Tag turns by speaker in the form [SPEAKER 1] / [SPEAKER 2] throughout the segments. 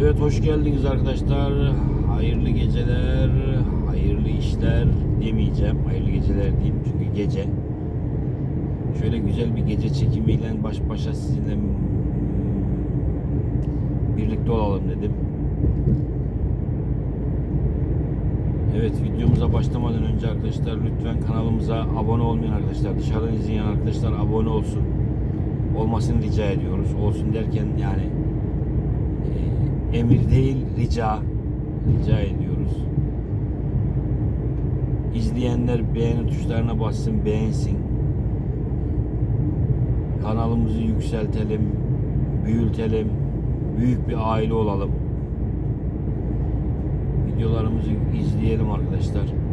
[SPEAKER 1] Evet hoş geldiniz arkadaşlar. Hayırlı geceler, hayırlı işler demeyeceğim. Hayırlı geceler diyeyim çünkü gece. Şöyle güzel bir gece çekimiyle baş başa sizinle birlikte olalım dedim. Evet videomuza başlamadan önce arkadaşlar lütfen kanalımıza abone olmayan arkadaşlar dışarıdan izleyen arkadaşlar abone olsun. Olmasını rica ediyoruz. Olsun derken yani emir değil rica rica ediyoruz. İzleyenler beğeni tuşlarına bassın, beğensin. Kanalımızı yükseltelim, büyütelim, büyük bir aile olalım. Videolarımızı izleyelim arkadaşlar.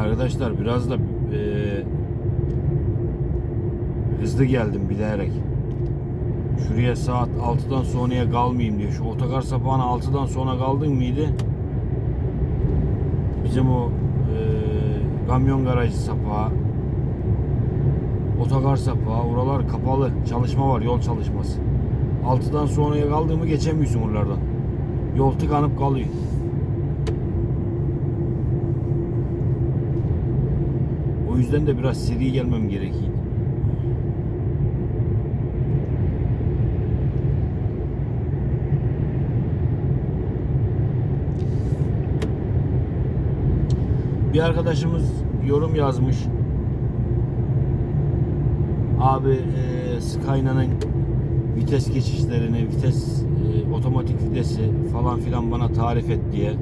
[SPEAKER 1] Arkadaşlar biraz da e, hızlı geldim bilerek. Şuraya saat 6'dan sonraya kalmayayım diye. Şu otogar sapağına 6'dan sonra kaldın mıydı? Bizim o e, kamyon garajı sapağı otogar sapağı oralar kapalı. Çalışma var yol çalışması. 6'dan sonraya kaldığımı geçemiyorsun oralardan. Yol tıkanıp kalıyor. Yüzden de biraz seri gelmem gerekiyor. Bir arkadaşımız yorum yazmış. Abi e, Skyline'ın vites geçişlerini, vites e, otomatik vitesi falan filan bana tarif et diye.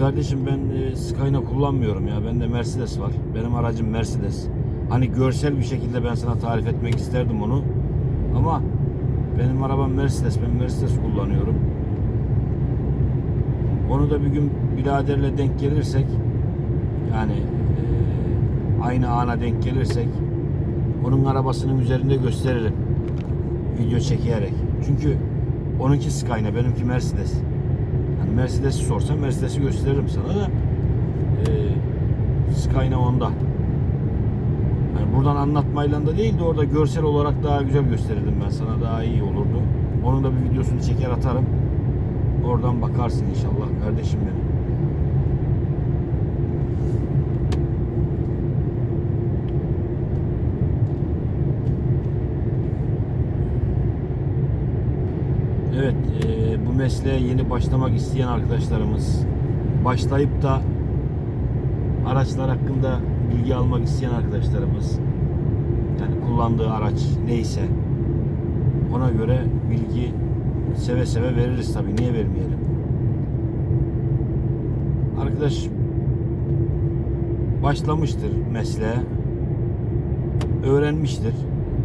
[SPEAKER 1] Kardeşim ben e, Skyline kullanmıyorum ya. Bende Mercedes var. Benim aracım Mercedes. Hani görsel bir şekilde ben sana tarif etmek isterdim onu. Ama benim arabam Mercedes. Ben Mercedes kullanıyorum. Onu da bir gün biraderle denk gelirsek yani e, aynı ana denk gelirsek onun arabasının üzerinde gösteririm. Video çekerek. Çünkü onunki Skyline, benimki Mercedes. Mercedes'i sorsan Mercedes'i gösteririm sana da e, Skyline onda. Yani buradan anlatmayla da değil de orada görsel olarak daha güzel gösterirdim ben sana daha iyi olurdu. Onun da bir videosunu çeker atarım. Oradan bakarsın inşallah kardeşim benim. Evet, e, bu mesleğe yeni başlamak isteyen arkadaşlarımız, başlayıp da araçlar hakkında bilgi almak isteyen arkadaşlarımız, yani kullandığı araç neyse ona göre bilgi seve seve veririz tabii. Niye vermeyelim? Arkadaş başlamıştır mesleğe, öğrenmiştir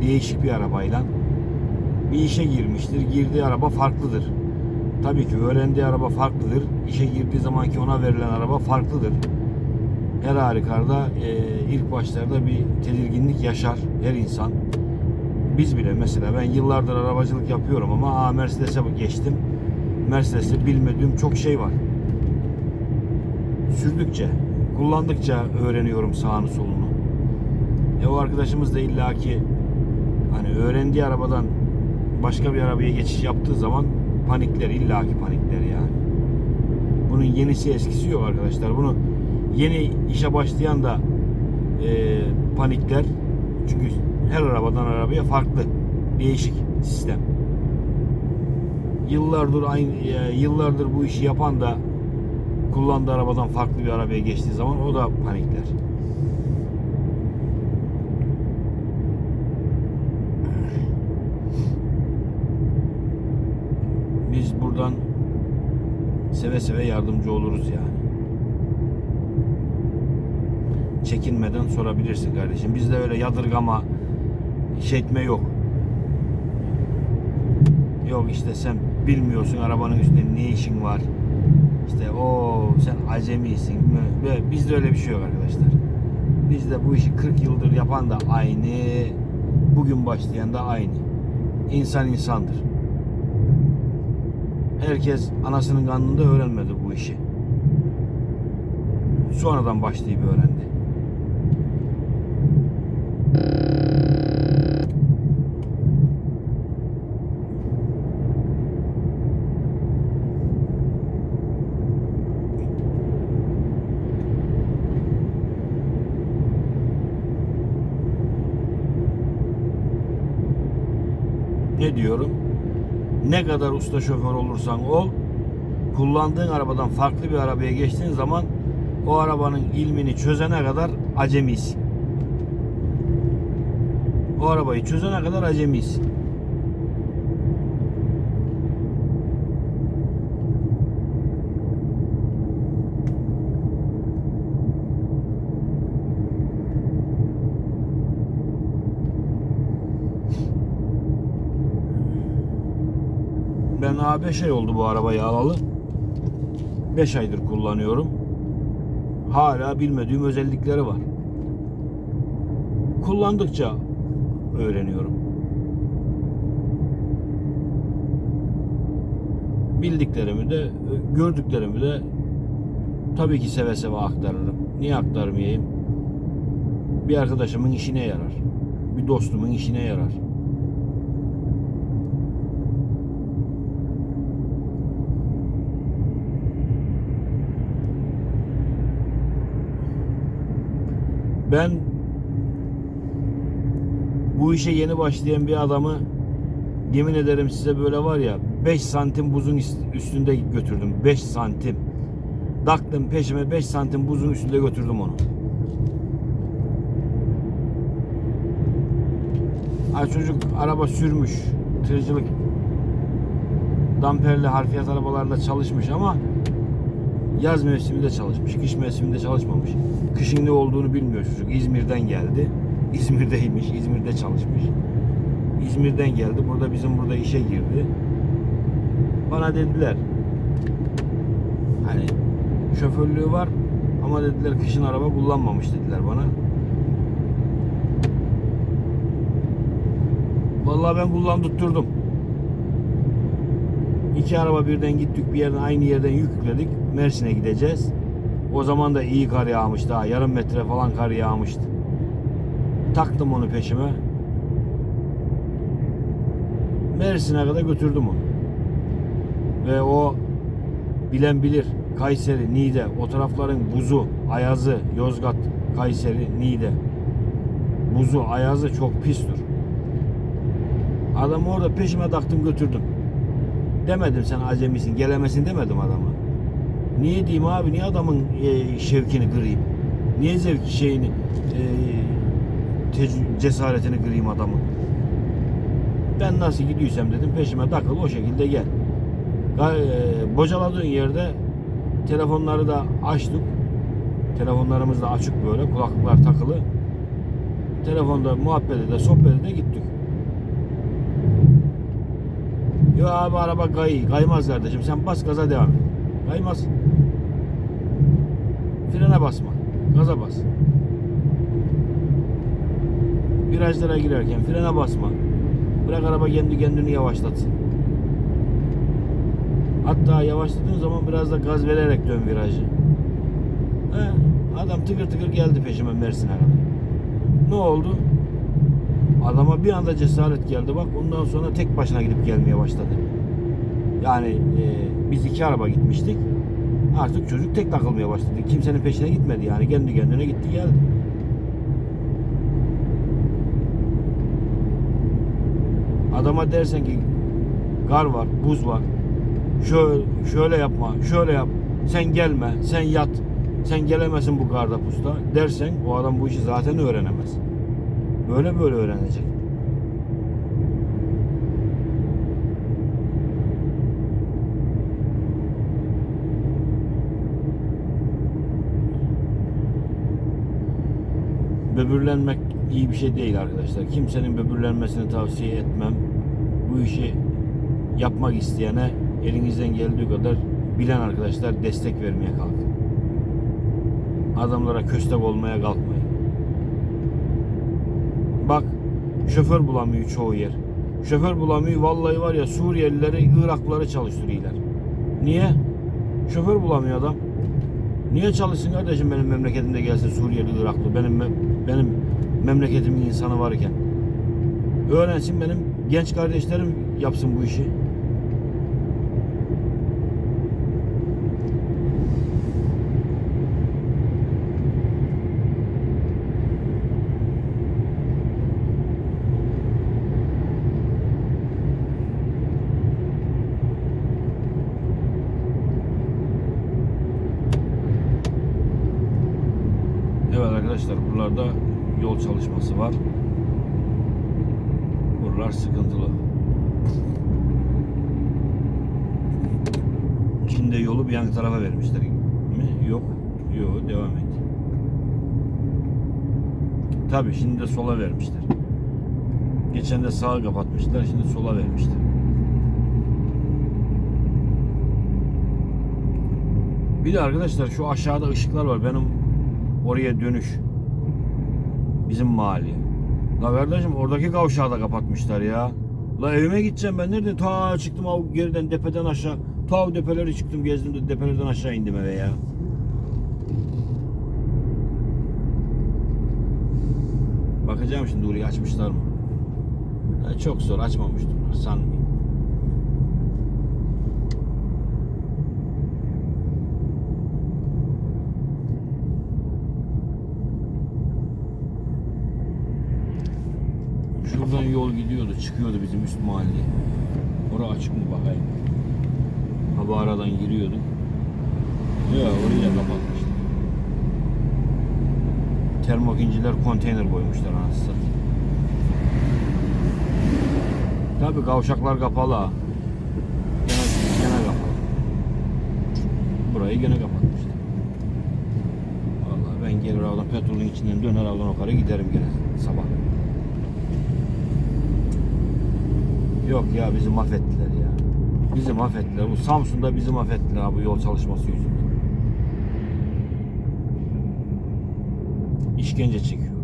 [SPEAKER 1] değişik bir arabayla bir işe girmiştir. Girdiği araba farklıdır. Tabii ki öğrendiği araba farklıdır. İşe girdiği zamanki ona verilen araba farklıdır. Her halükarda e, ilk başlarda bir tedirginlik yaşar her insan. Biz bile mesela ben yıllardır arabacılık yapıyorum ama aa, Mercedes'e geçtim. Mercedes'te bilmediğim çok şey var. Sürdükçe, kullandıkça öğreniyorum sağını solunu. E o arkadaşımız da illaki hani öğrendiği arabadan başka bir arabaya geçiş yaptığı zaman panikler illaki panikler yani. Bunun yenisi eskisi yok arkadaşlar. Bunu yeni işe başlayan da e, panikler. Çünkü her arabadan arabaya farklı. Değişik sistem. Yıllardır aynı e, yıllardır bu işi yapan da kullandığı arabadan farklı bir arabaya geçtiği zaman o da panikler. Biz buradan seve seve yardımcı oluruz yani. Çekinmeden sorabilirsin kardeşim. Bizde öyle yadırgama, şey etme yok. Yok işte sen bilmiyorsun arabanın üstünde ne işin var. İşte o sen acemisin. Böyle, bizde öyle bir şey yok arkadaşlar. Bizde bu işi 40 yıldır yapan da aynı. Bugün başlayan da aynı. İnsan insandır. Herkes anasının karnında öğrenmedi bu işi. Sonradan başlayıp öğrendi. Ne diyorum? Ne kadar usta şoför olursan ol, kullandığın arabadan farklı bir arabaya geçtiğin zaman o arabanın ilmini çözene kadar acemisin. O arabayı çözene kadar acemisin. Ben A5 ay oldu bu arabayı alalı. 5 aydır kullanıyorum. Hala bilmediğim özellikleri var. Kullandıkça öğreniyorum. Bildiklerimi de, gördüklerimi de tabii ki seve seve aktarırım. Niye aktarmayayım? Bir arkadaşımın işine yarar. Bir dostumun işine yarar. Ben bu işe yeni başlayan bir adamı yemin ederim size böyle var ya 5 santim buzun üstünde götürdüm. 5 santim. Taktım peşime 5 santim buzun üstünde götürdüm onu. Ha çocuk araba sürmüş. Tırcılık damperli harfiyat arabalarında çalışmış ama yaz mevsiminde çalışmış, kış mevsiminde çalışmamış. Kışın ne olduğunu bilmiyor çocuk. İzmir'den geldi. İzmir'deymiş, İzmir'de çalışmış. İzmir'den geldi. Burada bizim burada işe girdi. Bana dediler hani şoförlüğü var ama dediler kışın araba kullanmamış dediler bana. Vallahi ben kullandırttırdım. İki araba birden gittik bir yerden aynı yerden yükledik. Mersin'e gideceğiz. O zaman da iyi kar yağmıştı ha. Yarım metre falan kar yağmıştı. Taktım onu peşime. Mersin'e kadar götürdüm onu. Ve o bilen bilir. Kayseri, Niğde, o tarafların buzu, ayazı, Yozgat, Kayseri, Niğde. Buzu, ayazı çok pistir. Adamı orada peşime taktım götürdüm. Demedim sen acemisin, gelemesin demedim adama. Niye diyeyim abi? Niye adamın e, şevkini kırayım? Niye zevk şeyini e, cesaretini kırayım adamın? Ben nasıl gidiyorsam dedim peşime takıl o şekilde gel. E, bocaladığın yerde telefonları da açtık. Telefonlarımız da açık böyle kulaklıklar takılı. Telefonda muhabbete de sohbete de gittik. Yo abi araba kay, kaymaz kardeşim sen bas gaza devam et. Kaymaz. Frene basma. Gaza bas. Virajlara girerken frene basma. Bırak araba kendi kendini yavaşlatsın. Hatta yavaşladığın zaman biraz da gaz vererek dön virajı. He, adam tıkır tıkır geldi peşime Mersin'e kadar. Ne oldu? Adama bir anda cesaret geldi bak ondan sonra tek başına gidip gelmeye başladı. Yani e, biz iki araba gitmiştik. Artık çocuk tek takılmaya başladı. Kimsenin peşine gitmedi yani kendi kendine gitti geldi. Adama dersen ki kar var, buz var. Şöyle, şöyle yapma, şöyle yap. Sen gelme, sen yat. Sen gelemezsin bu karda pusta dersen o adam bu işi zaten öğrenemez. Böyle böyle öğrenecek. Böbürlenmek iyi bir şey değil arkadaşlar. Kimsenin böbürlenmesini tavsiye etmem. Bu işi yapmak isteyene elinizden geldiği kadar bilen arkadaşlar destek vermeye kalkın. Adamlara köstek olmaya kalkmayın. Bak şoför bulamıyor çoğu yer. Şoför bulamıyor vallahi var ya Suriyelileri, Iraklıları çalıştırıyorlar. Niye? Şoför bulamıyor adam. Niye çalışsın kardeşim benim memleketimde gelsin Suriyeli, Iraklı benim benim memleketimin insanı varken. Öğrensin benim genç kardeşlerim yapsın bu işi. Evet arkadaşlar buralarda yol çalışması var. Buralar sıkıntılı. Şimdi yolu bir yan tarafa vermişler mi? Yok. Yok devam et. Tabi şimdi de sola vermişler. Geçen de sağa kapatmışlar şimdi sola vermişler. Bir de arkadaşlar şu aşağıda ışıklar var. Benim oraya dönüş. Bizim mahalle. La kardeşim oradaki kavşağı da kapatmışlar ya. La evime gideceğim ben nerede? Ta çıktım av geriden tepeden aşağı. Ta depeleri çıktım gezdim de depelerden aşağı indim eve ya. Bakacağım şimdi orayı açmışlar mı? Ya çok zor açmamıştır sanmıyorum. Yol gidiyordu, çıkıyordu bizim üst mahalleye. Orası açık mı bakayım. Ha aradan giriyorduk. Ya orayı da kapatmışlar. Termokinciler konteyner koymuşlar anasını. Tabi kavşaklar kapalı ha. Gene, gene kapalı. Burayı gene kapatmışlar. Vallahi ben gelir oradan petrolün içinden döner oradan yukarı giderim gene sabah. Yok ya bizi mahvettiler ya. Bizi mahvettiler. Bu Samsun'da bizi mahvettiler bu yol çalışması yüzünden. İşkence çekiyoruz.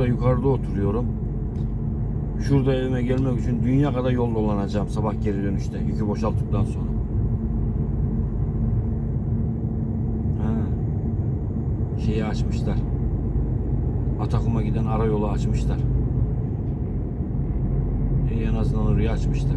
[SPEAKER 1] Şurada yukarıda oturuyorum. Şurada evime gelmek için dünya kadar yol dolanacağım sabah geri dönüşte. Yükü boşalttıktan sonra. Ha. Şeyi açmışlar. Atakum'a giden ara yolu açmışlar. E, en azından orayı açmışlar.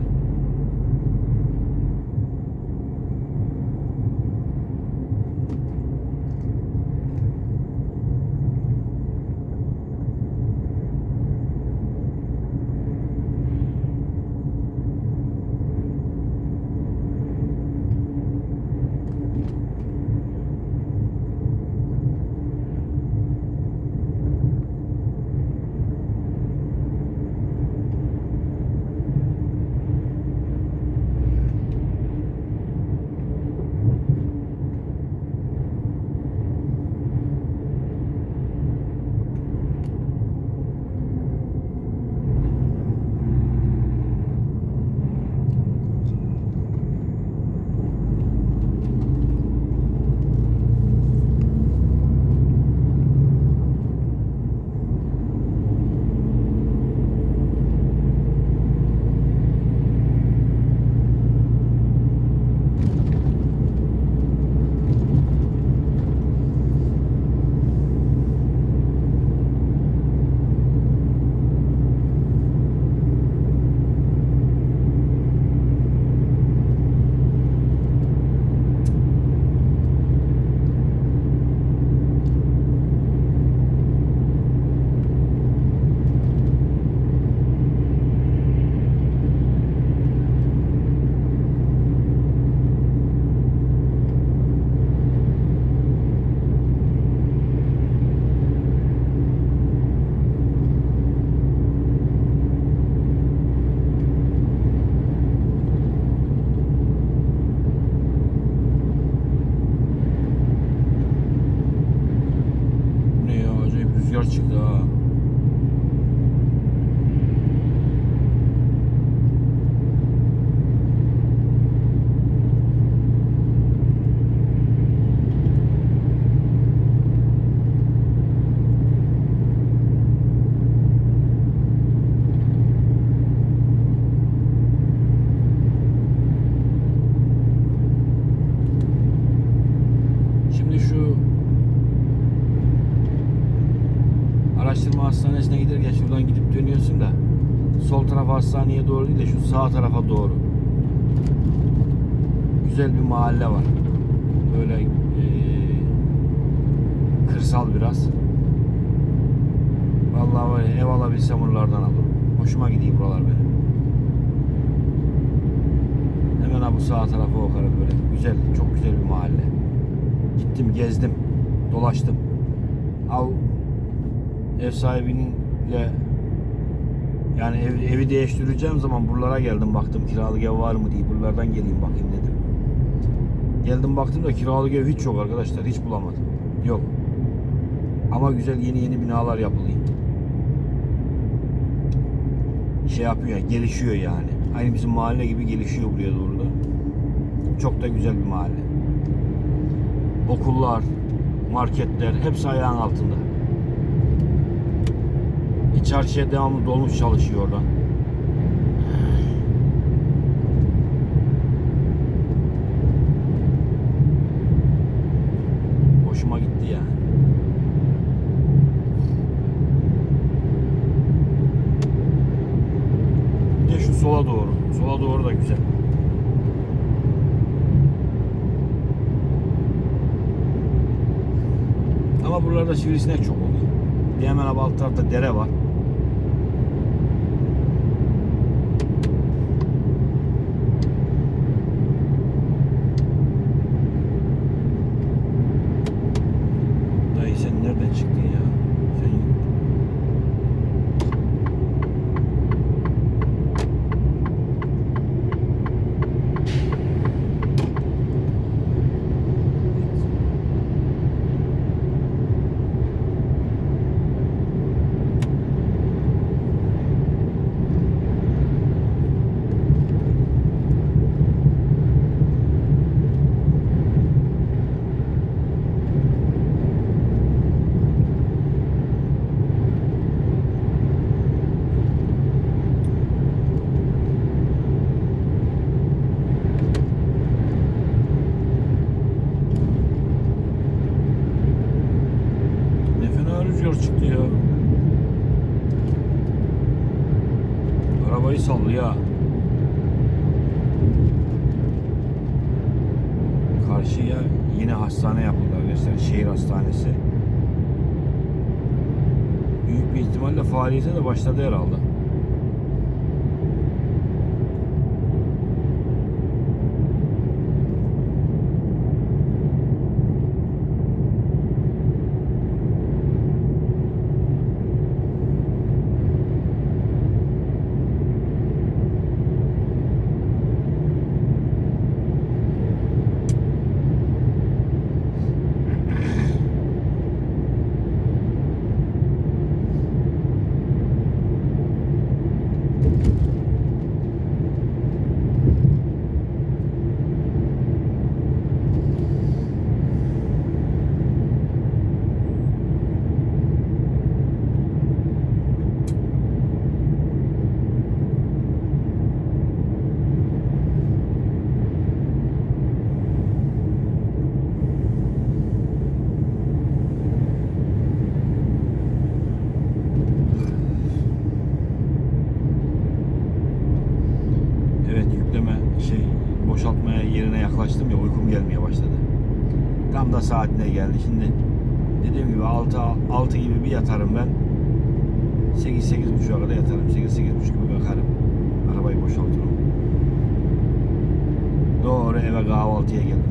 [SPEAKER 1] Rüzgar çıktı ha. Şimdi şu araştırma hastanesine giderken şuradan gidip dönüyorsun da sol taraf hastaneye doğru değil de şu sağ tarafa doğru. Güzel bir mahalle var. Böyle eee, kırsal biraz. Vallahi var ya, ev alabilsem oralardan alırım. Hoşuma gidiyor buralar benim. Hemen ha bu sağ tarafa bakarım böyle. Güzel, çok güzel bir mahalle. Gittim, gezdim, dolaştım. Al ev sahibininle yani ev, evi değiştireceğim zaman buralara geldim baktım kiralık ev var mı diye buralardan geleyim bakayım dedim. Geldim baktım da kiralık ev hiç yok arkadaşlar hiç bulamadım. Yok. Ama güzel yeni yeni binalar yapılıyor. Şey yapıyor ya gelişiyor yani. Aynı bizim mahalle gibi gelişiyor buraya doğru da. Çok da güzel bir mahalle. Okullar, marketler hepsi ayağın altında. Çarşıya devamlı dolmuş çalışıyor oradan. Hoşuma gitti yani. Bir şu sola doğru. Sola doğru da güzel. Sivrisinek çok oluyor. Bir hemen alt tarafta dere var. estadual. Yerine yaklaştım ya uykum gelmeye başladı. Tam da saatine geldi. Şimdi dediğim gibi 6 6 gibi bir yatarım ben. 8 8 buçuğa kadar yatarım. 8 8 buçuk gibi kalkarım. Arabayı boşaltırım. Doğru eve kahvaltıya gelirim.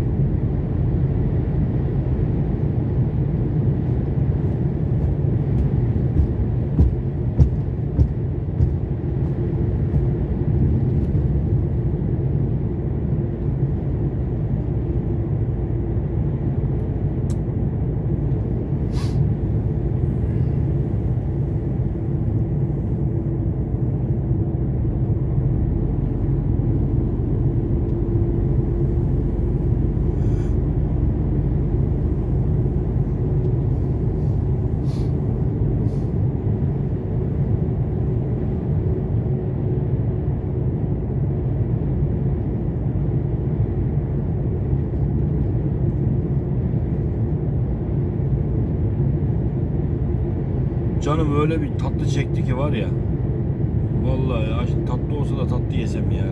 [SPEAKER 1] Canım öyle bir tatlı çekti ki var ya. Vallahi ya tatlı olsa da tatlı yesem ya.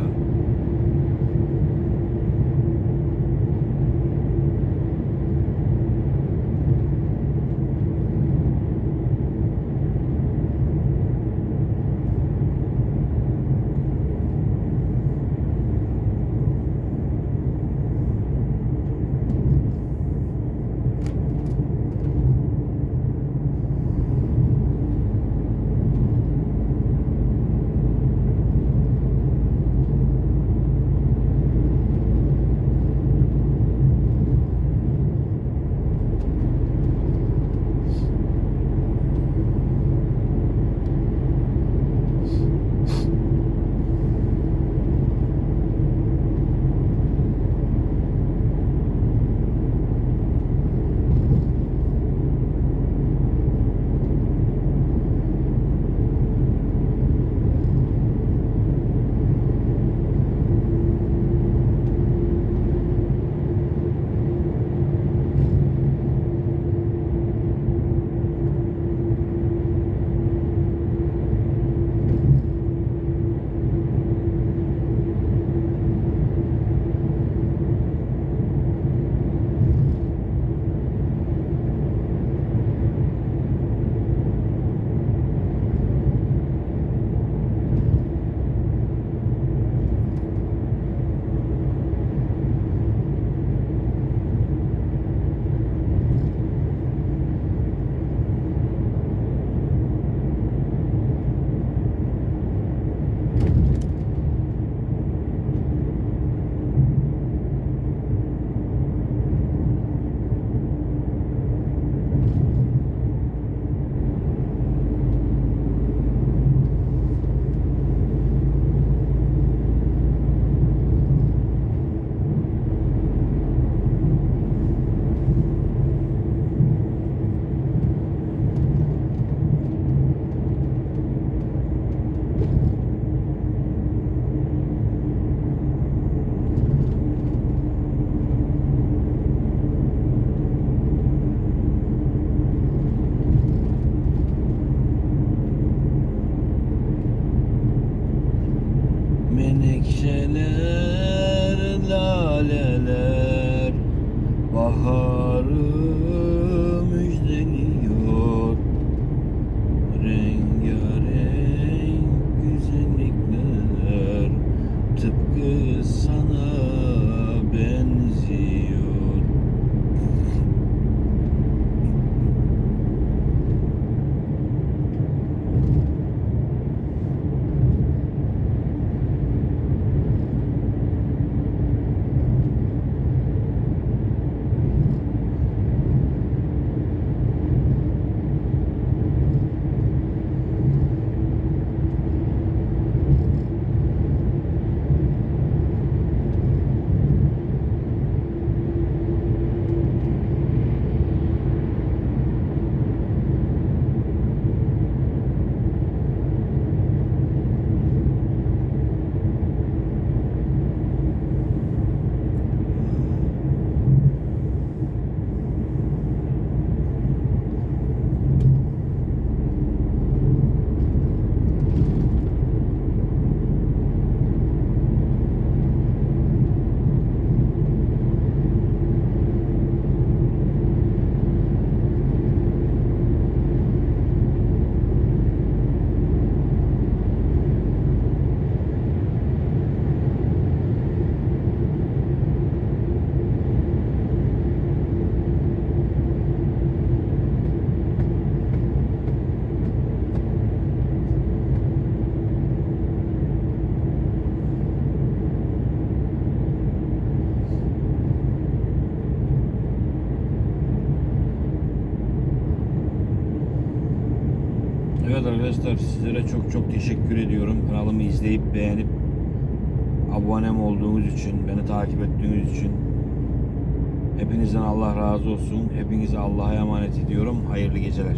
[SPEAKER 1] Arkadaşlar sizlere çok çok teşekkür ediyorum. Kanalımı izleyip beğenip abonem olduğunuz için, beni takip ettiğiniz için. Hepinizden Allah razı olsun. Hepinize Allah'a emanet ediyorum. Hayırlı geceler.